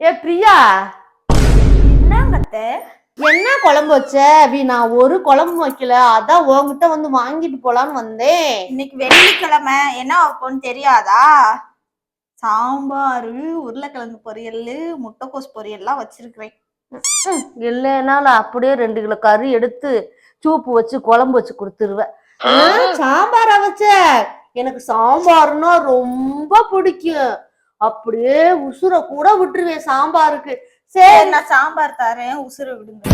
ஏ பிரியா. என்னங்க அத்தை? என்ன குழம்பு வச்ச? வி நான் ஒரு குழம்பு வைக்கல. அதான் உன்கிட்ட வந்து வாங்கிட்டு போலான்னு வந்தேன். இன்னைக்கு வெள்ளிக்கிழமை. என்ன வைப்போம்னு தெரியாதா? சாம்பார் உருளைக்கிழங்கு பொரியல் முட்டைக்கோஸ் பொரியல்லாம் வச்சிருக்கிறேன். ம், இல்லைனாலும் அப்படியே ரெண்டு கிலோ கறி எடுத்து சூப்பு வச்சு குழம்பு வச்சு கொடுத்துருவேன். சாம்பாரா வச்ச? எனக்கு சாம்பார்னா ரொம்ப பிடிக்கும். அப்படியே உசுர கூட விட்டுருவேன் சாம்பாருக்கு. சரி நான் சாம்பார் தரேன் உசுர விடுங்க.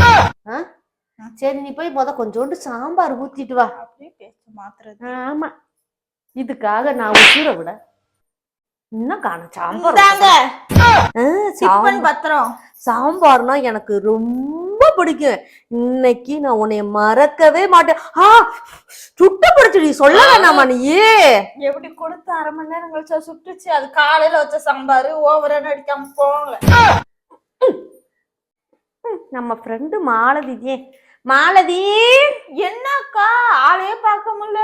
சரி நீ போய் முத கொஞ்சோண்டு சாம்பார் ஊத்திட்டு வா. அப்படியே பேச்சு மாத்துறது. ஆமா. இதுக்காக நான் உசுர விட இன்னும் காணும். சாம்பார் சாம்பார். பத்திரம். சாம்பார்னா எனக்கு ரொம்ப பிடிக்கும் இன்னைக்கு நான் உன்னைய மறக்கவே மாட்டேன். ஆ சுட்ட பிடிச்சடி சொல்ல வேணாமா நீயே? எப்படி கொடுத்து அரை மணி நேரம் கழிச்சா சுட்டுச்சு? அது காலையில வச்ச சாம்பார் ஓவரா நடிக்காம போகல. நம்ம ஃப்ரெண்டு மாலதி ஏன் மாலதி! என்னக்கா? ஆளே பார்க்க முடியல.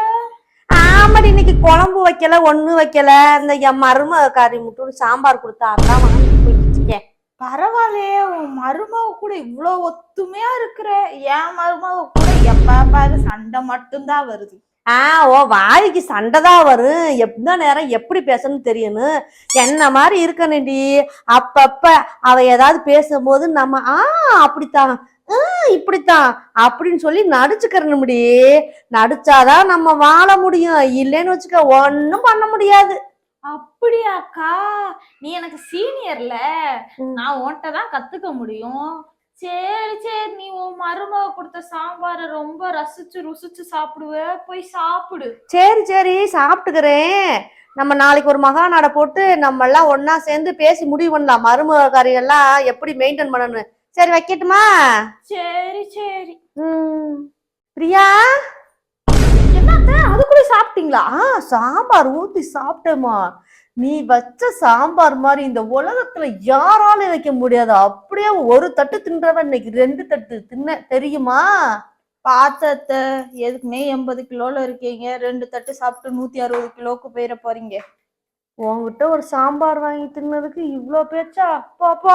ஆமாடி இன்னைக்கு குழம்பு வைக்கல ஒண்ணு வைக்கல. இந்த என் மரும காரி சாம்பார் கொடுத்தா அதான் வாங்கி போயிட்டு பரவாயில்லையே உன் மருமக கூட இவ்வளோ ஒத்துமையா இருக்கிற என் மருமக கூட எப்ப பாரு சண்டை மட்டும்தான் வருது. ஆ ஓ வாய்க்கு சண்டை தான் வரும் எந்த நேரம் எப்படி பேசணும்னு தெரியணும் என்ன மாதிரி இருக்கணும்டி? அப்பப்ப அவ ஏதாவது பேசும்போது நம்ம ஆ அப்படித்தான். இப்படித்தான். அப்படின்னு சொல்லி நடிச்சுக்கிறணும்டி. நடிச்சாதான் நம்ம வாழ முடியும். இல்லைன்னு வச்சுக்க ஒன்றும் பண்ண முடியாது. அப்படியாக்கா? நீ எனக்கு சீனியர்ல. நான் உன்கிட்ட தான் கத்துக்க முடியும். சரி சரி. நீ உன் மருமக கொடுத்த சாம்பாரை ரொம்ப ரசிச்சு ருசிச்சு சாப்பிடுவ. போய் சாப்பிடு. சரி சரி. சாப்பிட்டுக்கிறேன். நம்ம நாளைக்கு ஒரு மகாநாடை போட்டு நம்ம எல்லாம் ஒண்ணா சேர்ந்து பேசி முடிவு பண்ணலாம். மருமகாரியெல்லாம் எப்படி மெயின்டைன் பண்ணணும் சரி வைக்கட்டுமா? சரி சரி. ம். பிரியா? சாப்பிட்டீங்களா? ஆ சாம்பார் ஊத்தி சாப்பிட்டேமா நீ வச்ச சாம்பார் மாதிரி இந்த உலகத்துல யாராலும் வைக்க முடியாது. அப்படியே ஒரு தட்டு தின்றவன் இன்னைக்கு ரெண்டு தட்டு தின்ன தெரியுமா? பாத்தத்த எதுக்குமே எண்பது கிலோல இருக்கீங்க. ரெண்டு தட்டு சாப்பிட்டு நூத்தி அறுபது கிலோக்கு போயிட போறீங்க. உன்கிட்ட ஒரு சாம்பார் வாங்கி தின்னதுக்கு இவ்ளோ பேச்சா? பாப்பா